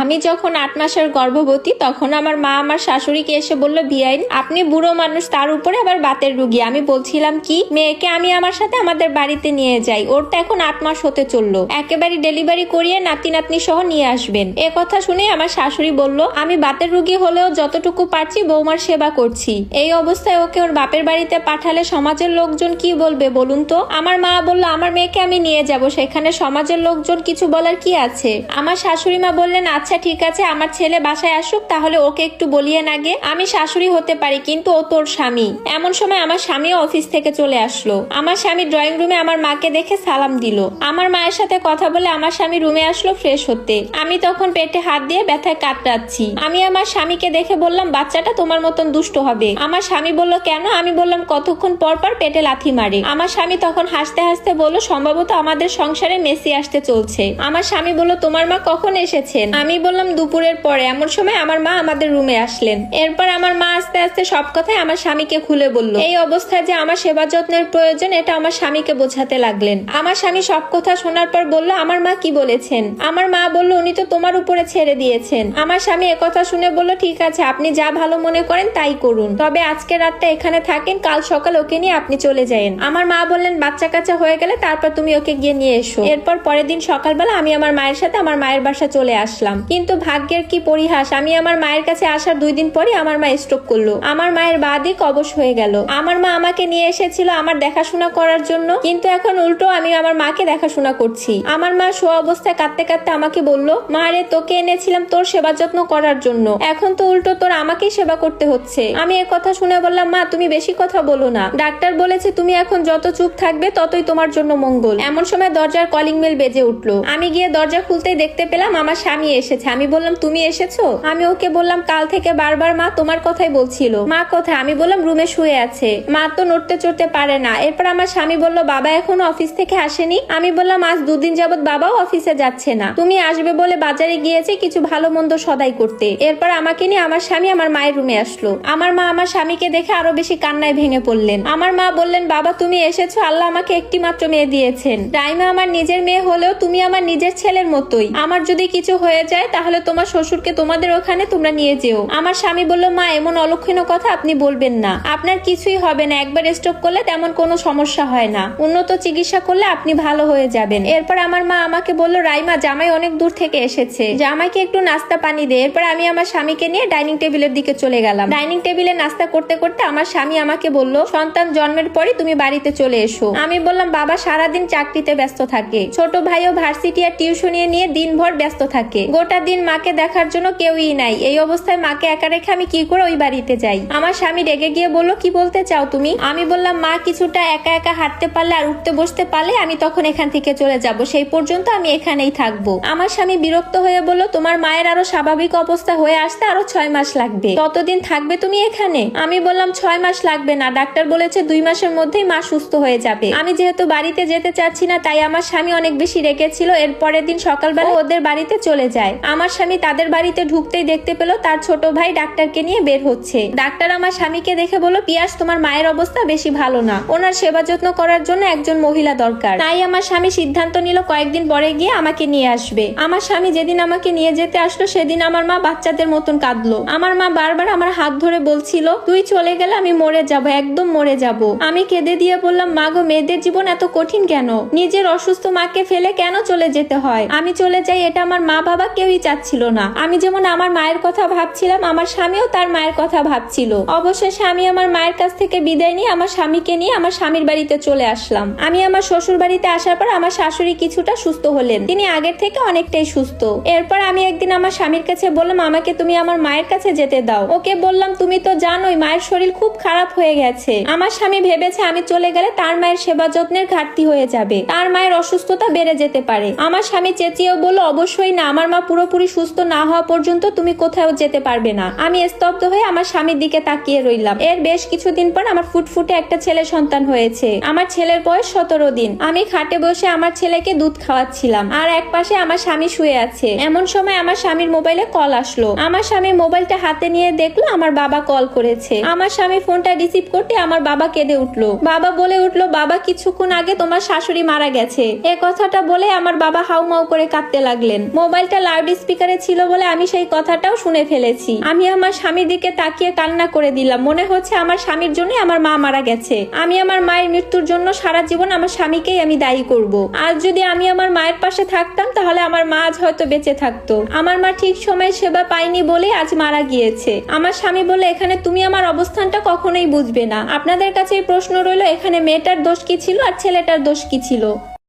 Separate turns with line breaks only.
আমি যখন আট মাসের গর্ভবতী, তখন আমার মা আমার শাশুড়িকে এসে বলল বিআইন আপনি বুড়ো মানুষ, তার উপরে আবার বাতের রুগী। আমি বলছিলাম, কি? মেয়েকে আমি আমার সাথে আমাদের বাড়িতে নিয়ে যাই। ওর তো এখন আট মাস হতে চলল। একেবারে ডেলিভারি করিয়ে নাতি নাতনি সহ নিয়ে আসবেন। এ কথা শুনে আমার শাশুড়ি বলল, আমি বাতের রুগী হলেও যতটুকু পারছি বৌমার সেবা করছি। এই অবস্থায় ওকে ওর বাপের বাড়িতে পাঠালে সমাজের লোকজন কি বলবে বলুন তো? আমার মা বলল, আমার মেয়েকে আমি নিয়ে যাব। সেখানে সমাজের লোকজন কিছু বলার কি আছে? আমার শাশুড়ি মা বললেন আচ্ছা ঠিক আছে, আমার ছেলে বাসায় আসুক, তাহলে ওকে একটু বলিয়ে নাগে আমি শাশুড়ি হতে পারি, কিন্তু ও তোর স্বামী। এমন সময় আমার স্বামীও অফিস থেকে চলে আসলো। আমার স্বামী ড্রয়িং রুমে আমার মাকে দেখে সালাম দিল। আমার মায়ের সাথে কথা বলে আমার স্বামী রুমে আসলো ফ্রেশ হতে। আমি তখন পেটে হাত দিয়ে ব্যথায় কাতরাচ্ছি। আমি আমার স্বামীকে দেখে বললাম, বাচ্চাটা তোমার মতন দুষ্ট হবে। আমার স্বামী বলল, কেন? আমি বললাম, কতক্ষণ পর পর পেটে লাথি মারে। আমার স্বামী তখন হাসতে হাসতে বলল, সম্ভবত আমাদের সংসারে মেসি আসতে চলছে। আমার স্বামী বলল, তোমার মা কখন এসেছেন? আমি বললাম দুপুরের পরে, এমন সময় আমার মা আমাদের রুমে আসলেন। এরপর আমার মা আস্তে আস্তে সব কথাই আমার স্বামীকে খুলে বলল। এই অবস্থায় যে আমার সেবা যত্নের প্রয়োজন, এটা আমার স্বামীকে বোঝাতে লাগলেন। আমার স্বামী সব কথা শোনার পর বলল, আমার মা কি বলেছেন? আমার মা বলল, উনি তো তোমার উপরে ছেড়ে দিয়েছেন। আমার স্বামী একথা শুনে বলল, ঠিক আছে, আপনি যা ভালো মনে করেন তাই করুন। তবে আজকে রাতটা এখানে থাকেন, কাল সকাল ওকে নিয়ে আপনি চলে যায়েন। আমার মা বললেন, বাচ্চা কাচ্চা হয়ে গেলে তারপর তুমি ওকে গিয়ে নিয়ে এসো। এরপর পরের দিন সকালবেলা আমি আমার মায়ের সাথে আমার মায়ের বাসা চলে আসলাম। কিন্তু ভাগ্যের কি পরিহাস? আমি আমার মায়ের কাছে আসার দুই দিন পরে আমার মা স্ট্রোক করল। আমার মায়ের বা দিক অবশ হয়ে গেল। আমার মা আমাকে নিয়ে এসেছিল আমার দেখাশোনা করার জন্য, কিন্তু এখন উল্টো আমি আমার মাকে দেখাশোনা করছি। আমার মা শো অবস্থায় কাঁদতে কাঁদতে আমাকে বলল, মা রে, তোকে এনেছিলাম তোর সেবা যত্ন করার জন্য। এখন তো উল্টো তোর আমাকেই সেবা করতে হচ্ছে। আমি এ কথা শুনে বললাম, মা, তুমি বেশি কথা বলো না। ডাক্তার বলেছে তুমি এখন যত চুপ থাকবে ততই তোমার জন্য মঙ্গল। এমন সময় দরজার কলিং বেল বেজে উঠল। আমি গিয়ে দরজা খুলতেই দেখতে পেলাম আমার স্বামী এসেছে। আমি বললাম, তুমি এসেছ? আমি ওকে বললাম, কাল থেকে বারবার মা তোমার কথাই বলছিল। মা কোথায়? আমি বললাম, রুমে শুয়ে আছে। মা তো নড়তে চড়তে পারে না। এরপর আমার স্বামী বলল, বাবা এখনও অফিস থেকে আসেনি? আমি বললাম, আজ দুদিন যাবত বাবাও অফিসে যাচ্ছে না। তুমি আসবে বলে বাজারে গিয়েছে কিছু ভালো মন্দ সদাই করতে। এরপর আমাকে নিয়ে আমার স্বামী আমার মায়ের রুমে আসলো। আমার মা আমার স্বামীকে দেখে আরও বেশি কান্নায় ভেঙে পড়লেন। আমার মা বললেন, বাবা, তুমি এসেছ, আল্লাহ আমাকে একটি মাত্র মেয়ে দিয়েছেন। রাইমা আমার নিজের মেয়ে হলেও তুমি আমার নিজের ছেলের মতোই। আমার যদি কিছু হয়ে যায় তাহলে তোমার শ্বশুরকে তোমাদের ওখানে তোমরা নিয়ে যেও। আমার স্বামী বলল, মা, এমন অলক্ষণীয় কথা আপনি বলবেন না। আপনার কিছুই হবে না। একবার স্ট্রোক করলে তেমন কোনো সমস্যা হয় না। উন্নত চিকিৎসা করলে আপনি ভালো হয়ে যাবেন। এরপর আমার মা আমাকে বলল, রাইমা, জামাই অনেক দূর থেকে এসেছে। জামাইকে একটু নাস্তা পানি দে। এরপর আমি আমার স্বামীকে নিয়ে ডাইনিং টেবিলের দিকে চলে গেলাম। ডাইনিং টেবিলে নাস্তা করতে করতে আমার স্বামী আমাকে বলল, সন্তান জন্মের পরে তুমি বাড়িতে চলে এসো। আমি বললাম, বাবা সারাদিন চাকরিতে ব্যস্ত থাকে। ছোট ভাইও ভার্সিটি আর টিউশনি নিয়ে দিনভর ব্যস্ত থাকে। গোটা দিন মাকে দেখার জন্য কেউই নাই। এই অবস্থায় মাকে একা রেখে আমি কি করে ওই বাড়িতে যাই? আমার স্বামী রেগে গিয়ে বলল, কি বলতে চাও তুমি? আমি বললাম, মা কিছুটা একা একা হাঁটতে পারলে আর উঠতে বসতে পারলে আমি তখন এখান থেকে চলে যাব। সেই পর্যন্ত আমি এখানেই থাকব। আমার স্বামী বিরক্ত হয়ে বলল, তোমার মায়ের আরও স্বাভাবিক অবস্থা হয়ে আসতে আরও ছয় মাস লাগবে। ততদিন থাকবে তুমি এখানে? আমি বললাম, ছয় মাস লাগবে না। ডাক্তার বলেছে দুই মাসের মধ্যেই মা সুস্থ হয়ে যাবে। আমি যেহেতু বাড়িতে যেতে চাচ্ছি না, তাই আমার স্বামী অনেক বেশি রেগেছিল এর পরের দিন সকালবেলা ওদের বাড়িতে চলে যায়। আমার স্বামী তাদের বাড়িতে ঢুকতেই দেখতে পেল তার ছোট ভাই ডাক্তারকে নিয়ে বের হচ্ছে। ডাক্তার আমার স্বামীকে দেখে বলল, পিয়াস, তোমার মায়ের অবস্থা বেশি ভালো না। ওনার সেবা যত্ন করার জন্য একজন মহিলা দরকার। তাই আমার স্বামী সিদ্ধান্ত নিল, কয়েকদিন পরে গিয়ে আমাকে নিয়ে আসবে। আমার স্বামী যেদিন আমাকে নিয়ে যেতে আসলো, সেদিন আমার মা বাচ্চাদের মতন কাঁদলো। আমার মা বারবার আমার হাত ধরে বলছিল, তুই চলে গেলে আমি মরে যাব, একদম মরে যাব। আমি কেঁদে দিয়ে বললাম, মা গো, মেয়েদের জীবন এত কঠিন কেন? নিজের অসুস্থ মাকে ফেলে কেন চলে যেতে হয়? আমি চলে যাই, এটা আমার মা বাবা কেউই চাচ্ছিল না। আমি যেমন আমার মায়ের কথা ভাবছিলাম, আমার স্বামীও তার মায়ের কথা ভাবছিল। অবশেষে আমি আমার মায়ের কাছ থেকে বিদায় নিয়ে আমার স্বামীকে নিয়ে আমার স্বামীর বাড়িতে চলে আসলাম। আমি আমার শ্বশুর বাড়িতে আসার পর আমার শাশুড়ি কিছুটা সুস্থ হলেন। তিনি আগের থেকে অনেকটাই সুস্থ। এরপর আমি একদিন আমার স্বামীর কাছে বললাম, আমাকে তুমি আমার মায়ের কাছে যেতে দাও। ওকে বললাম, তুমি তো জানোই মায়ের শরীর খুব খারাপ হয়ে গেছে। আমার স্বামী ভেবেছে আমি চলে গেলে তার মায়ের সেবা যত্নের ঘাটতি হয়ে যাবে। তার মায়ের অসুস্থতা বেড়ে যেতে পারে। আমার স্বামী চেঁচিয়েও বলল, অবশ্যই না, আমার মা পুরোপুরি সুস্থ না হওয়া পর্যন্ত তুমি কোথাও যেতে পারবে না। আমি স্তব্ধ হয়ে আমার স্বামীর দিকে তাকিয়ে রইলাম। এর বেশ কিছুদিন পর আমার ফুটফুটে একটা ছেলে সন্তান হয়েছে। আমার ছেলের বয়স সতেরো দিন। আমি খাটে বসে আমার ছেলেকে দুধ খাওয়াচ্ছিলাম। আর এক পাশে আমার স্বামী শুয়ে আছে। এমন সময় আমার স্বামীর মোবাইলে কল আসলো। আমার স্বামী মোবাইলটা হাতে নিয়ে দেখল আমার বাবা কল করেছে। আমার স্বামী ফোনটা রিসিভ করতে আমার বাবা কেঁদে উঠল। বাবা বলে উঠল, বাবা, কিছুক্ষণ আগে তোমার শাশুড়ি মারা গেছে। এ কথাটা বলে আমার বাবা হাউমাউ করে কাঁদতে লাগলেন। মোবাইলটা লাউড লাউড স্পিকারে ছিল বলে আমি সেই কথাটাও শুনে ফেলেছি। আমি আমার স্বামীর দিকে তাকিয়ে কান্না করে দিলাম। মনে হচ্ছে আমার স্বামীর জন্য আমার মা মারা গেছে। আমি আমার মায়ের মৃত্যুর জন্য সারা জীবন আমার স্বামীকেই আমি দায়ী করব। আজ যদি আমি আমার মায়ের পাশে থাকতাম, তাহলে আমার মা আজ হয়তো বেঁচে থাকতো। আমার মা ঠিক সময় সেবা পায়নি বলেই আজ মারা গিয়েছে। আমার স্বামী বলে এখানে তুমি আমার অবস্থানটা কখনোই বুঝবে না। আপনাদের কাছে প্রশ্ন রইল, এখানে মেয়েটার দোষ কি ছিল আর ছেলেটার দোষ কি ছিল?